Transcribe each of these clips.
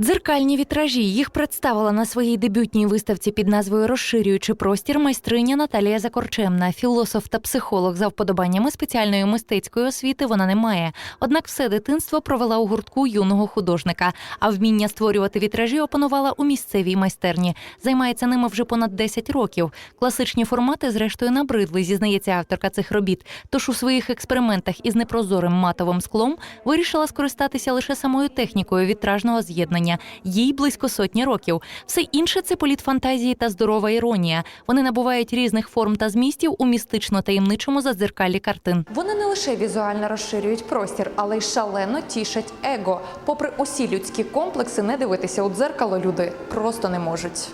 Дзеркальні вітражі їх представила на своїй дебютній виставці під назвою Розширюючи простір майстриня Наталія Закорчемна, філософ та психолог за вподобаннями спеціальної мистецької освіти вона не має. Однак все дитинство провела у гуртку юного художника. А вміння створювати вітражі опанувала у місцевій майстерні. Займається ними вже понад 10 років. Класичні формати, зрештою, набридли, зізнається авторка цих робіт. Тож у своїх експериментах із непрозорим матовим склом вирішила скористатися лише самою технікою вітражного з'єднання. Їй близько сотні років. Все інше це політ фантазії та здорова іронія. Вони набувають різних форм та змістів у містично-таємничому задзеркалі картин. Вони не лише візуально розширюють простір, але й шалено тішать его. Попри усі людські комплекси, не дивитися у дзеркало люди просто не можуть.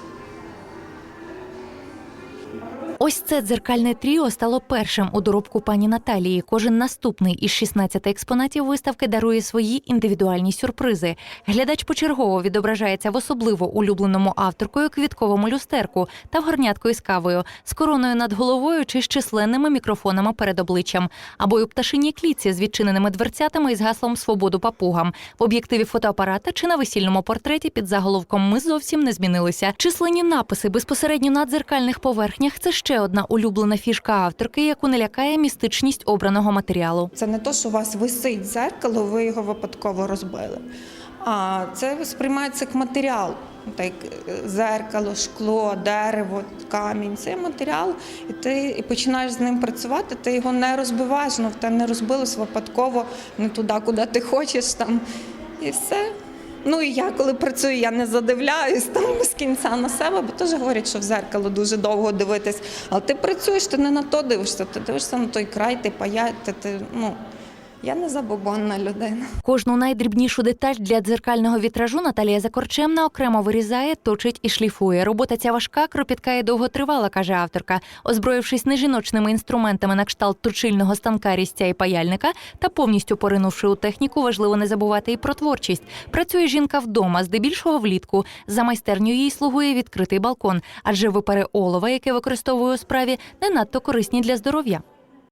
Ось це дзеркальне тріо стало першим у доробку пані Наталії. Кожен наступний із 16 експонатів виставки дарує свої індивідуальні сюрпризи. Глядач почергово відображається в особливо улюбленому авторкою квітковому люстерку та в горнятку із кавою, з короною над головою чи з численними мікрофонами перед обличчям, або й у пташиній клітці з відчиненими дверцятами із гаслом Свободу папугам в об'єктиві фотоапарата чи на весільному портреті під заголовком Ми зовсім не змінилися. Численні написи безпосередньо на дзеркальних поверхнях це ще одна улюблена фішка авторки, яку не лякає містичність обраного матеріалу. Це не то, що у вас висить дзеркало, ви його випадково розбили. А це сприймається як матеріал. Так, е, зеркало, шкло, дерево, камінь це матеріал, і ти починаєш з ним працювати, ти його не розбиваєш, ну тебе не розбилось випадково не туди, куди ти хочеш там. І все. Ну і я коли працюю, я не задивляюсь там з кінця на себе, бо теж говорять, що в зеркало дуже довго дивитись. Але ти працюєш, ти не на то дивишся, ти дивишся на той край, ти паяти, ти, ну я не забобонна людина. Кожну найдрібнішу деталь для дзеркального вітражу Наталія Закорчемна окремо вирізає, точить і шліфує. Робота ця важка, кропітка і довготривала, каже авторка. Озброївшись нежіночними інструментами на кшталт точильного станка різця і паяльника та повністю поринувши у техніку, важливо не забувати і про творчість. Працює жінка вдома, здебільшого влітку. За майстерню їй слугує відкритий балкон, адже випари олова, яке використовує у справі, не надто корисні для здоров'я.